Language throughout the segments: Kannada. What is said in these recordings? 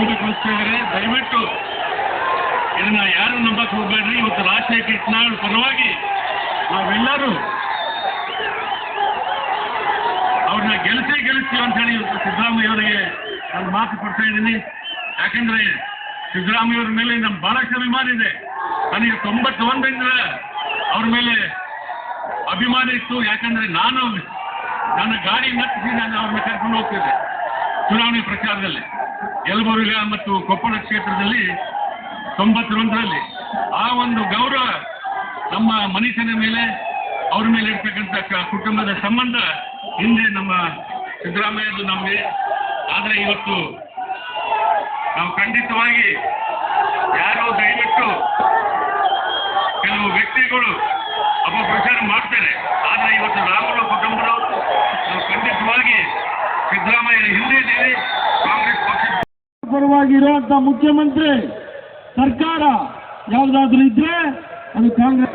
ದಯವಿಟ್ಟು ಇದನ್ನ ಯಾರು ನಂಬಕ್ ಹೋಗ್ಬೇಡ್ರಿ. ಇವತ್ತು ರಾಷ್ಟ್ರೀಯ ಕೃಷ್ಣಾಳ ಪರವಾಗಿ ನಾವೆಲ್ಲರೂ ಅವ್ರನ್ನ ಗೆಲ್ಸೇ ಗೆಲ್ಲಿಸ್ತೀವಿ ಅಂತ ಹೇಳಿ ಇವತ್ತು ಸಿದ್ದರಾಮಯ್ಯ ಅವರಿಗೆ ನಾನು ಮಾತು ಕೊಡ್ತಾ ಇದ್ದೀನಿ. ಯಾಕಂದ್ರೆ ಸಿದ್ದರಾಮಯ್ಯವ್ರ ಮೇಲೆ ನಮ್ಮ ಬಹಳಷ್ಟು ಅಭಿಮಾನ ಇದೆ. ನನಗೆ ತೊಂಬತ್ತೊಂದರಿಂದ ಅವ್ರ ಮೇಲೆ ಅಭಿಮಾನ ಇತ್ತು. ಯಾಕಂದ್ರೆ ನಾನು ನನ್ನ ಗಾಡಿ ನಟ್ಟಿಸಿ ನಾನು ಅವ್ರನ್ನ ಕರ್ಕೊಂಡು ಹೋಗ್ತಿದ್ದೆ. ಚುನಾವಣೆ ಪ್ರಚಾರದಲ್ಲಿ. ಯಲಬುರ್ಗ ಮತ್ತು ಕೊಪ್ಪಳ ಕ್ಷೇತ್ರದಲ್ಲಿ ತೊಂಬತ್ತೊಂದರಲ್ಲಿ ಆ ಒಂದು ಗೌರವ ನಮ್ಮ ಮನುಷ್ಯನ ಮೇಲೆ, ಅವ್ರ ಮೇಲೆ ಇರ್ತಕ್ಕಂಥ ಕುಟುಂಬದ ಸಂಬಂಧ ಹಿಂದೆ ನಮ್ಮ ಸಿದ್ದರಾಮಯ್ಯದು ನಮಗೆ. ಆದರೆ ಇವತ್ತು ನಾವು ಖಂಡಿತವಾಗಿ ಯಾರೋ ದಯವಿಟ್ಟು ಕೆಲವು ವ್ಯಕ್ತಿಗಳು ಅಪಪ್ರಚಾರ ಮಾಡ್ತಾರೆ ಆದರೆ ಇವತ್ತು ರಾಮುಲು ಕುಟುಂಬದವರು ನಾವು ಖಂಡಿತವಾಗಿ ಸಿದ್ದರಾಮಯ್ಯನ ಹಿಂದೆ ಇದ್ದೀವಿ ಕಾಂಗ್ರೆಸ್ ಪಕ್ಷದ ಪರವಾಗಿ ಮುಖ್ಯಮಂತ್ರಿ ಸರ್ಕಾರ ಯಾವ್ದಾದ್ರು ಇದ್ರೆ ಅದು ಕಾಂಗ್ರೆಸ್.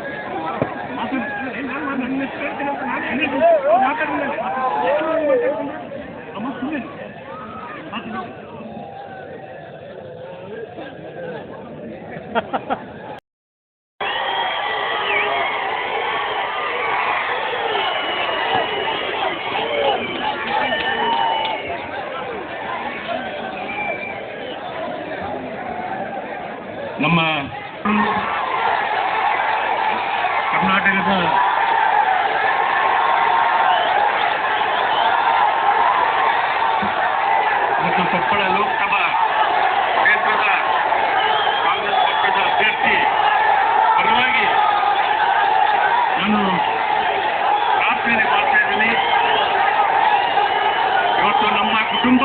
ನಮ್ಮ ಕರ್ನಾಟಕದ ಮತ್ತು ಕೊಪ್ಪಳ ಲೋಕಸಭಾ ಕ್ಷೇತ್ರದ ಕಾಂಗ್ರೆಸ್ ಪಕ್ಷದ ಅಭ್ಯರ್ಥಿ ಪರವಾಗಿ ನಾನು ಪ್ರಾರ್ಥನೆ ಮಾತಾಡಿದ್ದೀನಿ ಇದ್ದೀನಿ ಇವತ್ತು ನಮ್ಮ ಕುಟುಂಬ